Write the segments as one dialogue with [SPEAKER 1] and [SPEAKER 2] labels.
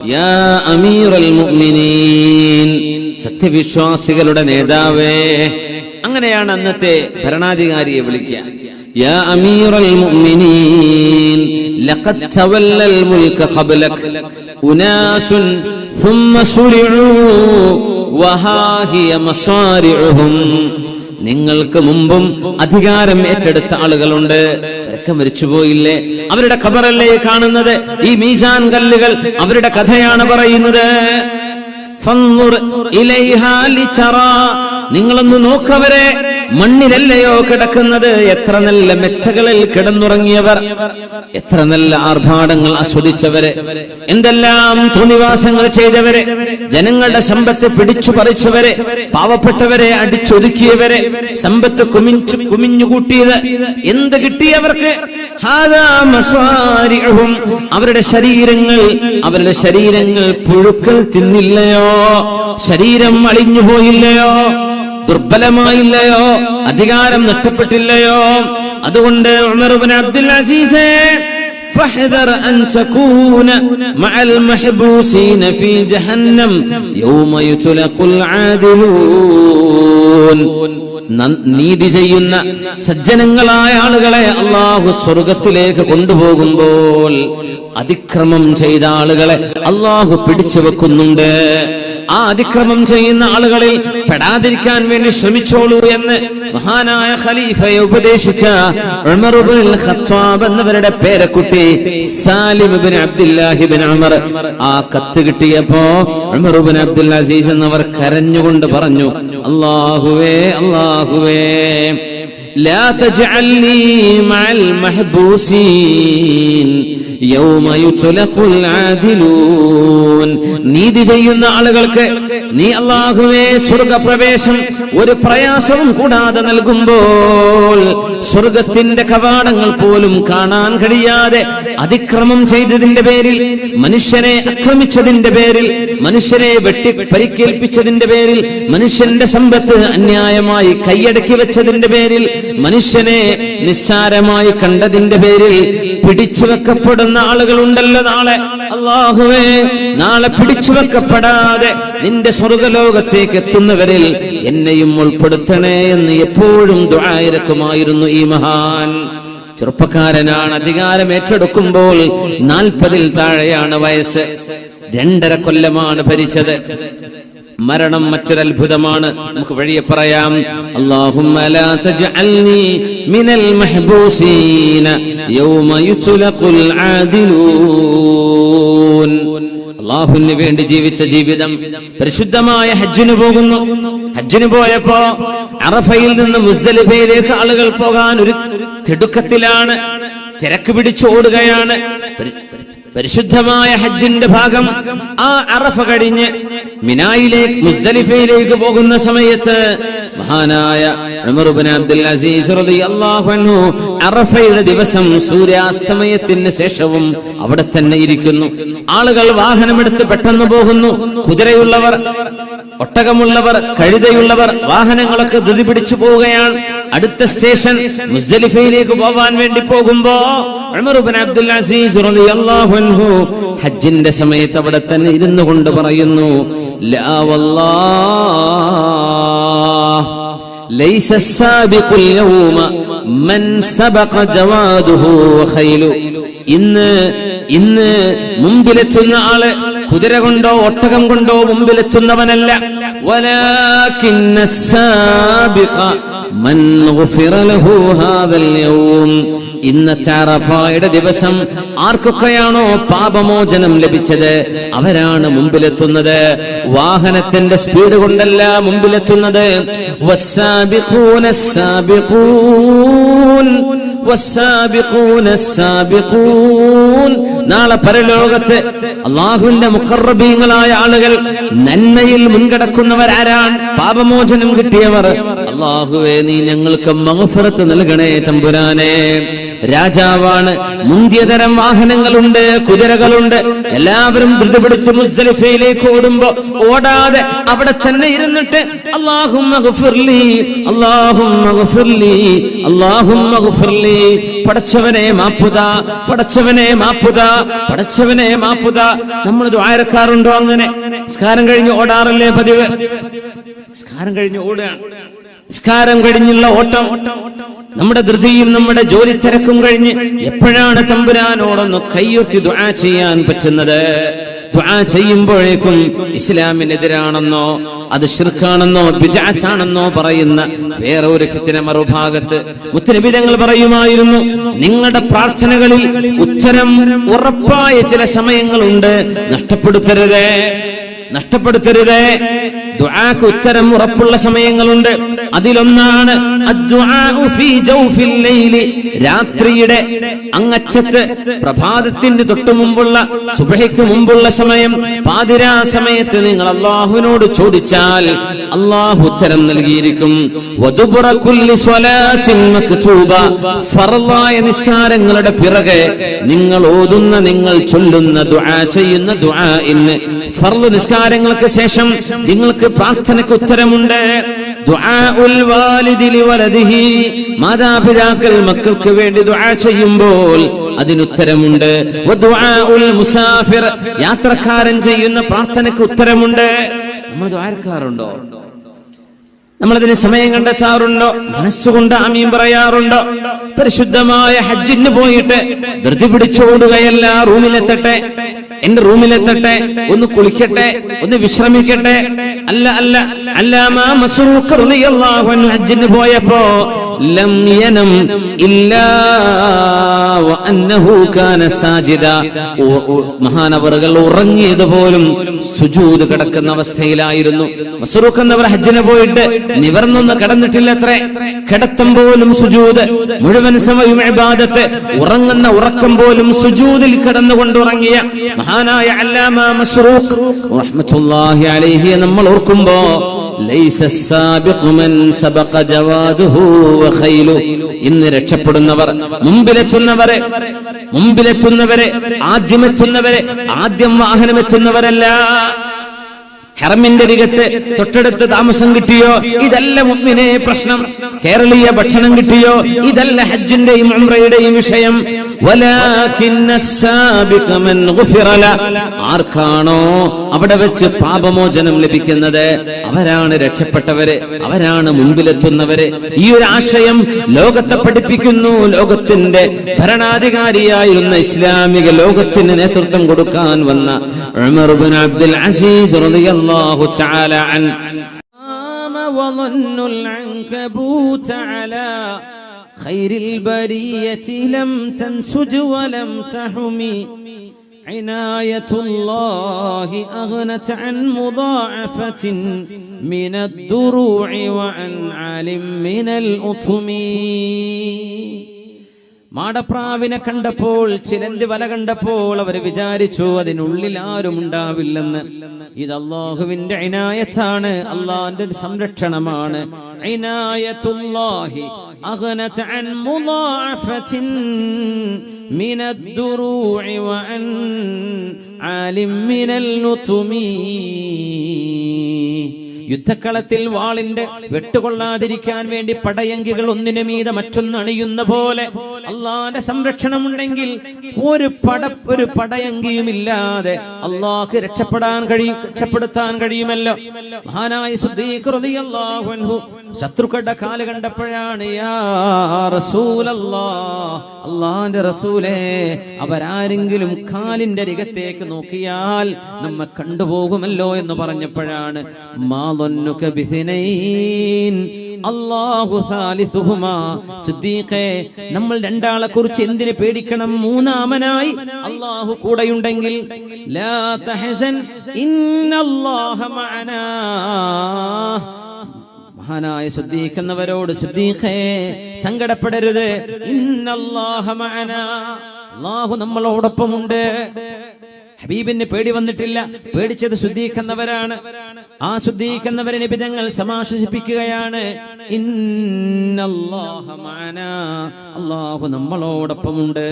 [SPEAKER 1] യാ അമീറൽ മുഅ്മിനീൻ സത്യവിശ്വാസികളുടെ നേതാവേ അങ്ങനെയാണ് അന്നത്തെ ഭരണാധികാരിയെ വിളിക്കുക യാ അമീറൽ മുഅ്മിനീൻ ലഖദ് തവല്ലൽ മുൽക ഖബ്ലക് ഉനാസുൻ ثم سرعوا وها هي مصارعهم നിങ്ങൾക്ക് മുമ്പും അധികാരം ഏറ്റെടുത്ത ആളുകളുണ്ട് അവരൊക്കെ മരിച്ചുപോയില്ലേ അവരുടെ ഖബറല്ലേ കാണുന്നത് ഈ മീസാൻ കല്ലുകൾ അവരുടെ കഥയാണ് പറയുന്നത്. നിങ്ങളൊന്ന് നോക്കവരെ മണ്ണിലല്ലയോ കിടക്കുന്നത്? എത്ര നല്ല മെത്തകളിൽ കിടന്നുറങ്ങിയവർ എത്ര നല്ല ആർഭാടങ്ങൾ ആസ്വദിച്ചവരെ എന്തെല്ലാം തുണിവാസങ്ങൾ ചെയ്തവരെ ജനങ്ങളുടെ സമ്പത്ത് പിടിച്ചു പറിച്ചവരെ പാവപ്പെട്ടവരെ അടിച്ചൊതുക്കിയവരെ സമ്പത്ത് കുമിഞ്ഞു കുമിഞ്ഞുകൂട്ടിയത് എന്ത് കിട്ടിയവർക്ക്. അവരുടെ ശരീരങ്ങൾ അവരുടെ ശരീരങ്ങൾ പുഴുക്കൾ തിന്നില്ലയോ? ശരീരം അളിഞ്ഞു പോയില്ലയോ ദുർബലമായില്ലയോ അധികാരം നഷ്ടപ്പെട്ടില്ലയോ അതുകൊണ്ട് ഉമർ ഇബ്നു അബ്ദുൽ അസീസേ فاحذر أن تكون مع المحبوسين في جهنم يوم يتلق العادلون ന- നീതി ചെയ്യുന്ന സജ്ജനങ്ങളായ ആളുകളെ അള്ളാഹു സ്വർഗത്തിലേക്ക് കൊണ്ടുപോകുമ്പോൾ അതിക്രമം ചെയ്ത ആളുകളെ അള്ളാഹു പിടിച്ചു വെക്കുന്നുണ്ട് ആ അതിക്രമം ചെയ്യുന്ന ആളുകളിൽ പെടാതിരിക്കാൻ വേണ്ടി ശ്രമിച്ചോളൂ എന്ന് മഹാനായ ഖലീഫയെ ഉപദേശിച്ച എന്നവരുടെ പേരക്കുട്ടി സാലിം ഇബ്നു അമർ ആ കത്ത് കിട്ടിയപ്പോ ഇബ്നു അബ്ദുൽ എന്നവർ കരഞ്ഞുകൊണ്ട് പറഞ്ഞു അള്ളാഹുവേ അല്ലാഹുവേ. لا تجعلني مع المحبوسين يوم يطلق العادلون നീതി ചെയ്യുന്ന ആളുകൾക്ക് നീ അള്ളാഹുവേ സ്വർഗപ്രവേശം ഒരു പ്രയാസവും കൂടാതെ നൽകുമ്പോൾ സ്വർഗത്തിന്റെ കവാടങ്ങൾ പോലും കാണാൻ കഴിയാതെ അതിക്രമം ചെയ്തതിന്റെ പേരിൽ മനുഷ്യനെ ആക്രമിച്ചതിന്റെ പേരിൽ മനുഷ്യനെ വെട്ടി പരിക്കേൽപ്പിച്ചതിന്റെ പേരിൽ മനുഷ്യന്റെ സമ്പത്ത് അന്യായമായി കൈയടക്കി വെച്ചതിന്റെ പേരിൽ മനുഷ്യനെ നിസ്സാരമായി കണ്ടതിന്റെ പേരിൽ പിടിച്ചു വെക്കപ്പെടുന്ന ആളുകളുണ്ടല്ലോ നാളെ. അള്ളാഹുവേ നാളെ പിടിച്ചു വെക്കപ്പെടാതെ നിന്റെ സ്വർഗലോകത്തേക്ക് എത്തുന്നവരിൽ എന്നെയും ഉൾപ്പെടുത്തണേ എന്ന് എപ്പോഴും ദുരായിരക്കുമായിരുന്നു ഈ മഹാൻ. ചെറുപ്പക്കാരനാണ് അധികാരം ഏറ്റെടുക്കുമ്പോൾ നാൽപ്പതിൽ താഴെയാണ് വയസ്സ്. രണ്ടര കൊല്ലമാണ് ഭരിച്ചത്. മരണം മറ്റൊരത്ഭുതമാണ്. നമുക്ക് വഴിയെ പറയാം. അള്ളാഹുവിന് വേണ്ടി ജീവിച്ച ജീവിതം പരിശുദ്ധമായ ഹജ്ജിന് പോകുന്നു. ഹജ്ജിന് പോയപ്പോ അറഫയിൽ നിന്ന് മുസ്ദലിഫയിലേക്ക് ആളുകൾ പോകാൻ ഒരു തിടുക്കത്തിലാണ്. തിരക്ക് പിടിച്ചോടുകയാണ് പരിശുദ്ധമായ ഹജ്ജിന്റെ ഭാഗം ആ അറഫ കഴിഞ്ഞ് മിനായിലേക്ക് മുസ്ദലിഫയിലേക്ക് പോകുന്ന സമയത്ത് മഹാനായ അബ്ദുൽ അസീസ് അറഫയുടെ ദിവസം സൂര്യാസ്തമയത്തിന് ശേഷവും അവിടെ തന്നെ ഇരിക്കുന്നു. ആളുകൾ വാഹനമെടുത്ത് പെട്ടെന്ന് പോകുന്നു. കുതിരയുള്ളവർ ഒട്ടകമുള്ളവർ കഴുതയുള്ളവർ വാഹനങ്ങളൊക്കെ ധൃതി പിടിച്ചു പോവുകയാണ് അടുത്ത സ്റ്റേഷൻ മുസ്ദലിഫയിലേക്ക് പോവാൻ വേണ്ടി പോകുമ്പോ ഉമർ ഇബ്നു അബ്ദുൽ അസീസ് റളിയല്ലാഹു അൻഹു ഹജ്ജിന്റെ സമയത്ത് അവിടെ തന്നെ ഇരുന്നു കൊണ്ട് പറയുന്നു ലാ വല്ലാഹ് ليس السابق اليوم من سبق جواده وخيله ഇന്ന് ഇന്ന് മുമ്പിലെത്തുന്ന ആള് കുതിര കൊണ്ടോ ഒട്ടകം കൊണ്ടോ മുമ്പിലെത്തുന്നവനല്ല. ഇന്നത്തെ ദിവസം ആർക്കൊക്കെയാണോ പാപമോചനം ലഭിച്ചത്? അവരാണ് മുമ്പിലെത്തുന്നത്. വാഹനത്തിന്റെ സ്പീഡ് കൊണ്ടല്ല മുമ്പിലെത്തുന്നത്. നാളെ പരലോകത്ത് അള്ളാഹുവിന്റെ മുഖർബീങ്ങളായ ആളുകൾ നന്മയിൽ മുൻകടക്കുന്നവരാരാണ്. പാപമോചനം കിട്ടിയവർ. അള്ളാഹുവേ നീ ഞങ്ങൾക്ക് മഹഫറത്ത് നൽകണേ തമ്പുരാനെ. രാജാവാണ് മുന്തിയതരം വാഹനങ്ങളുണ്ട് കുതിരകളുണ്ട്. എല്ലാവരും ധൃതി പിടിച്ച് മുസ്ദലിഫയിലേക്ക് ഓടുമ്പോ ഓടാതെ അവിടെ തന്നെ ഇരുന്നിട്ട് അള്ളാഹും പടച്ചവനെ മാപ്പുത പടച്ചവനെ മാപ്പുത പടച്ചവനെ മാപ്പുത നമ്മൾ ദ്വാരക്കാറുണ്ടോ അങ്ങനെ? സ്കാരം കഴിഞ്ഞ് ഓടാറല്ലേ പതിവ്? സ്കാരം കഴിഞ്ഞ് ഓടുകയാണ്. നിസ്കാരം കഴിഞ്ഞുള്ള ഓട്ടം നമ്മുടെ ധൃതിയും നമ്മുടെ ജോലി തിരക്കും കഴിഞ്ഞ് എപ്പോഴാണ് തമ്പുരാനോടൊന്ന് കയ്യൊത്തി ദുആ ചെയ്യാൻ പറ്റുന്നത്? ദുആ ചെയ്യുമ്പോഴേക്കും ഇസ്ലാമിനെതിരാണെന്നോ അത് ഷിർഖാണെന്നോ ബിജാച്ചാണെന്നോ പറയുന്ന വേറെ ഒരു ഫിത്തിന മറുഭാഗത്ത് മുത്തനബിതങ്ങൾ പറയുമായിരുന്നു നിങ്ങളുടെ പ്രാർത്ഥനകളിൽ ഉത്തരം ഉറപ്പായ ചില സമയങ്ങളുണ്ട്. നഷ്ടപ്പെടുത്തരുതേ നഷ്ടപ്പെടുത്തരുതേ. ദുആക്ക് ഉത്തരം ഉറപ്പുള്ള സമയങ്ങളുണ്ട്. അതിലൊന്നാണ് രാത്രിയുടെ അങ്ങറ്റത്ത് പ്രഭാതത്തിന് തൊട്ടു മുമ്പുള്ള സുബഹിക്ക് മുമ്പുള്ള സമയം. പാതിരാ സമയത്ത് നിങ്ങൾ അള്ളാഹുവിനോട് ചോദിച്ചാൽ അള്ളാഹു ഉത്തരം നൽകിയിരിക്കും. ഫർളായ നിസ്കാരങ്ങളുടെ പിറകെ നിങ്ങൾ ഓതുന്ന നിങ്ങൾ ചൊല്ലുന്ന ദുആ ചെയ്യുന്ന ദുആ ഇന്ന് ഫർൾ നിസ്കാരങ്ങൾക്ക് ശേഷം നിങ്ങൾക്ക് പ്രാർത്ഥനയ്ക്ക് ഉത്തരമുണ്ട്. മാതാപിതാക്കൾ മക്കൾക്ക് വേണ്ടി ദുആ ചെയ്യുമ്പോൾ അതിനുത്തരമുണ്ട്. മുസാഫിർ യാത്രക്കാരൻ ചെയ്യുന്ന പ്രാർത്ഥനയ്ക്ക് ഉത്തരമുണ്ട്. നമ്മൾ ദ്വാരക്കാറുണ്ടോ നമ്മളതിന് സമയം കണ്ടെത്താറുണ്ടോ? മനസ്സുകൊണ്ട് ആമീൻ പറയാറുണ്ടോ? പരിശുദ്ധമായ ഹജ്ജിന് പോയിട്ട് ധൃതി പിടിച്ചോടുകയല്ല റൂമിലെത്തട്ടെ. എന്റെ റൂമിലെത്തട്ടെ ഒന്ന് കുളിക്കട്ടെ ഒന്ന് വിശ്രമിക്കട്ടെ. അല്ല അല്ല അല്ലാമാ മസൂഖ് റളിയല്ലാഹു അൻഹു ഹജ്ജിന് പോയപ്പോ ലം യനം ഇല്ലാ വഅന്നഹു കാന സാജിദ. മഹാനവറുകൾ ഉറങ്ങിയത് പോലും സുജൂദ് കിടക്കുന്ന അവസ്ഥയിലായിരുന്നു. മസ്റൂഖ് എന്നവർ ഹജ്ജിന് പോയിട്ട് നിവർന്നൊന്ന് കിടന്നിട്ടില്ലത്രേ. കിടത്തം പോലും സുജൂദ് മുഴുവൻ സമയവും ഇബാദത്ത് ഉറങ്ങുന്ന ഉറക്കം പോലും സുജൂദിൽ കിടന്നുകൊണ്ട് ഉറങ്ങിയ മഹാനായ അല്ലാമ മസ്റൂഖ് റഹ്മത്തുള്ളാഹി അലൈഹി നമ്മൾ ഓർക്കുമ്പോ ഇന്ന് രക്ഷപ്പെടുന്നവർ മുമ്പിലെത്തുന്നവരെ മുമ്പിലെത്തുന്നവരെ ആദ്യമെത്തുന്നവരെ ആദ്യം വാഹനമെത്തുന്നവരല്ല. ഹെറമിന്റെ അരികത്ത് തൊട്ടടുത്ത് താമസം കിട്ടിയോ? ഇതല്ല മുഅ്മിനെ പ്രശ്നം. കേരളീയ ഭക്ഷണം കിട്ടിയോ? ഇതല്ല ഹജ്ജിന്റെയും ഉംറയുടെയും വിഷയം. ആർക്കാണോ അവിടെ വെച്ച് പാപമോചനം ലഭിക്കുന്നത്? അവരാണ് രക്ഷപ്പെട്ടവര് അവരാണ് മുമ്പിലെത്തുന്നവര് ഈ ഒരു ആശയം ലോകത്തെ പഠിപ്പിക്കുന്നു. ലോകത്തിന്റെ ഭരണാധികാരിയായിരുന്ന ഇസ്ലാമിക ലോകത്തിന് നേതൃത്വം കൊടുക്കാൻ വന്ന ഉമർ അബ്ദുൽ അസീസ് റളിയല്ലാഹു الله تعالى عنه.
[SPEAKER 2] قام وظن العنكبوت على خير البرية لم تنسج ولم تحمي عناية الله أغنت عن مضاعفة من الدروع وعن علم من الأطمين മാടപ്രാവിനെ കണ്ടപ്പോൾ ചിലന്തി വല കണ്ടപ്പോൾ അവർ വിചാരിച്ചു അതിനുള്ളിൽ ആരും ഉണ്ടാവില്ലെന്ന്. ഇത് അള്ളാഹുവിന്റെ ഇനായത്താണ് അള്ളാഹിന്റെ സംരക്ഷണമാണ്. ഇനായത്തുല്ലാഹി യുദ്ധക്കളത്തിൽ വാളിന്റെ വെട്ടുകൊള്ളാതിരിക്കാൻ വേണ്ടി പടയങ്കികൾ ഒന്നിനു മീതെ മറ്റൊന്ന് അണിയുന്ന പോലെ അള്ളാന്റെ സംരക്ഷണം ഉണ്ടെങ്കിൽ ഒരു പട ഒരു പടയങ്കിയും ഇല്ലാതെ അള്ളാഹ് രക്ഷപ്പെടാൻ കഴിയും രക്ഷപ്പെടുത്താൻ കഴിയുമല്ലോ. മഹാനായ സിദ്ദീഖ് അൻഹു ശത്രുക്കളുടെ കാൽ കണ്ടപ്പോഴാണ് അള്ളാന്റെ റസൂലേ അവരാരെങ്കിലും കാലിന്റെ അരികത്തേക്ക് നോക്കിയാൽ നമ്മെ കണ്ടുപോകുമല്ലോ എന്ന് പറഞ്ഞപ്പോഴാണ് മാതൊന്നുക ബിഹിനൈൻ സാലിസുഹുമാ. സിദ്ദീഖേ നമ്മൾ രണ്ടാളെ കുറിച്ച് എന്തിനു പേടിക്കണം? മൂന്നാമനായി അള്ളാഹു കൂടെയുണ്ടെങ്കിൽ ലാ തഹസൻ ഇന്നല്ലാഹ മഅനാ. മഹാനായ ശ്രദ്ധിക്കുന്നവരോട് ശ്രദ്ധിക്കേ സങ്കടപ്പെടരുത്. അള്ളാഹു നമ്മളോടൊപ്പമുണ്ട്. ഹബീബിന് പേടി വന്നിട്ടില്ല. പേടിച്ചത് ശുദ്ധീകരിക്കുന്നവരാണ് ആ ശുദ്ധീകരിക്കുന്നവരെ നിബിധങ്ങൾ സമാശ്വസിപ്പിക്കുകയാണ്. അള്ളാഹു നമ്മളോടൊപ്പമുണ്ട്.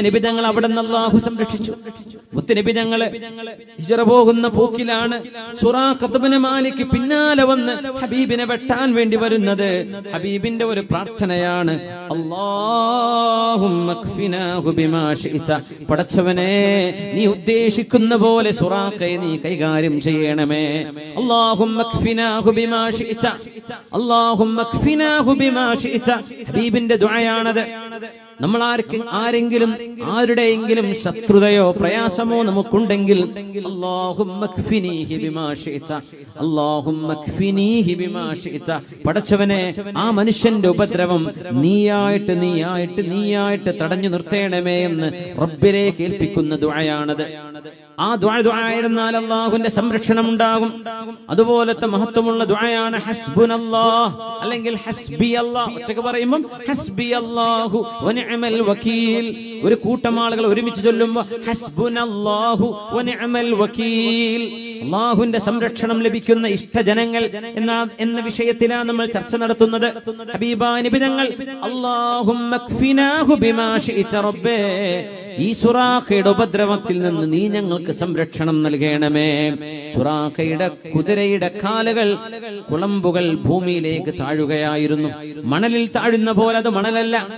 [SPEAKER 2] നിബിധങ്ങൾ അവിടെ നിന്ന് അള്ളാഹു സംരക്ഷിച്ചു. മുത്തുനിബിധങ്ങൾ ഹിജറ പോകുന്ന പോക്കിലാണ് സുറാഖത്തുബിന് മാലിക്ക് പിന്നാലെ വന്ന് ഹബീബിനെ വെട്ടാൻ വേണ്ടി വരുന്നത്. ഹബീബിന്റെ ഒരു പ്രാർത്ഥനയാണ്. പടച്ചവനെ നീ ഉദ്ദേശിക്കുന്ന പോലെ സുറാഖയെ നീ കൈകാര്യം ചെയ്യണമേ. ശിഅത. ഹബീബിന്റെ ദുആയാണത്. നമ്മൾ ആർക്ക് ആരെങ്കിലും ആരുടെയെങ്കിലും ശത്രുതയോ പ്രയാസമോ നമുക്കുണ്ടെങ്കിൽ. പടച്ചവനെ ആ മനുഷ്യന്റെ ഉപദ്രവം നീയായിട്ട് നീയായിട്ട് നീയായിട്ട് തടഞ്ഞു നിർത്തേണമേ എന്ന് റബ്ബിനെ കേൾപ്പിക്കുന്ന ദുഴയാണത് ആ ദുആ ദ്വായിരുന്നാൽ അള്ളാഹുവിന്റെ സംരക്ഷണം ഉണ്ടാകും. അതുപോലത്തെ മഹത്വമുള്ള ദുആയാണ് ഹസ്ബുനല്ലാഹ്. അല്ലെങ്കിൽ ഹസ്ബി അല്ലാഹ് ഒറ്റയ്ക്ക് പറയുമ്പോൾ ഹസ്ബി അല്ലാഹു വക്കീൽ. ഒരു കൂട്ടം ആളുകൾ ഒരുമിച്ച് ചൊല്ലുമ്പോൾ ഹസ്ബുനല്ലാഹു സംരക്ഷണം ലഭിക്കുന്ന ഇഷ്ടജനങ്ങൾ എന്ന എന്ന വിഷയത്തിലാണ് നമ്മൾ ചർച്ച നടത്തുന്നത്. ഹബീബാനിബിനങ്ങൾ റബ്ബേ. ഈ സുറാഖയുടെ ഉപദ്രവത്തിൽ നിന്ന് നീ ഞങ്ങൾക്ക് സംരക്ഷണം നൽകണമേ. സുറാഖയുടെ കുതിരയുടെ കാലുകൾ കുളമ്പുകൾ ഭൂമിയിലേക്ക് താഴുകയായിരുന്നു. മണലിൽ താഴുന്ന പോലെ അത് മണലല്ല.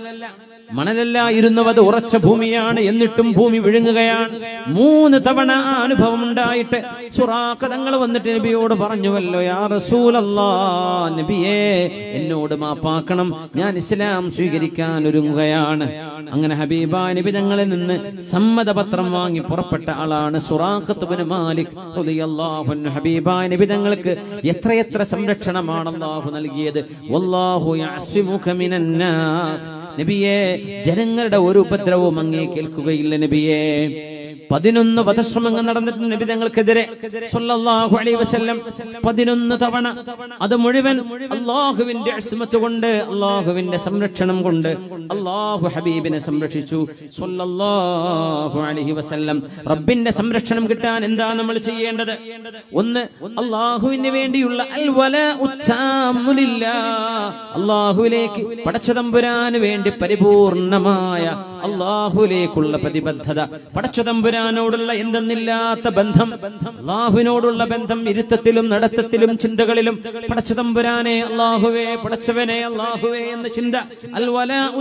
[SPEAKER 2] മണലല്ലായിരുന്നു അത് ഉറച്ച ഭൂമിയാണ് എന്നിട്ടും ഭൂമി വിഴുങ്ങുകയാണ്. മൂന്ന് തവണ അനുഭവം ഉണ്ടായിട്ട് സുറാഖ തങ്ങൾ വന്നിട്ട് നബിയോട് പറഞ്ഞുവല്ലോ യാ റസൂലല്ലാ നബിയേ എന്നോട് മാപ്പാക്കണം. ഞാൻ ഇസ്ലാം സ്വീകരിക്കാൻ ഒരുങ്ങുകയാണ്. അങ്ങനെ ഹബീബ നബി ഞങ്ങളിൽ നിന്ന് സമ്മതപത്രം വാങ്ങി പുറപ്പെട്ട ആളാണ് സുറാഖത്ത് മാലിക് ഹബീബ നബി ഞങ്ങൾക്ക് എത്രയെത്ര സംരക്ഷണമാണ് അള്ളാഹു നൽകിയത്? വല്ലാഹു യഅസിമുക മിനൻ നാസ്. നബിയെ ജനങ്ങളുടെ ഒരു ഉപദ്രവവും അങ്ങേ കേൾക്കുകയില്ല നബിയെ. പതിനൊന്ന് വധശ്രമങ്ങൾ നടന്നിട്ടുണ്ട് നബി തങ്ങൾക്കെതിരെ അലൈഹി വസല്ലം പതിനൊന്ന് തവണ. അത് മുഴുവൻ അള്ളാഹുവിന്റെ അസ്മത്ത് കൊണ്ട് അള്ളാഹുവിന്റെ സംരക്ഷണം കൊണ്ട് അള്ളാഹു ഹബീബിനെ സംരക്ഷിച്ചു. അലൈഹി വസല്ലം റബ്ബിന്റെ സംരക്ഷണം കിട്ടാൻ എന്താ നമ്മൾ ചെയ്യേണ്ടത്? ഒന്ന് അള്ളാഹുവിന് വേണ്ടിയുള്ള. അള്ളാഹുവിലേക്ക് പടച്ചതമ്പുരാന് വേണ്ടി പരിപൂർണമായ അള്ളാഹുലേക്കുള്ള പ്രതിബദ്ധത പടച്ചതമ്പുരാനോടുള്ള എന്തെന്നില്ലാത്ത ബന്ധം അള്ളാഹുവിനോടുള്ള ബന്ധം ഇരുത്തത്തിലും നടത്തത്തിലും ചിന്തകളിലും പടച്ചതമ്പുരാനെ അള്ളാഹുവേ പടച്ചവനെ അള്ളാഹുവേ എന്ന ചിന്ത. അൽ വലാഉ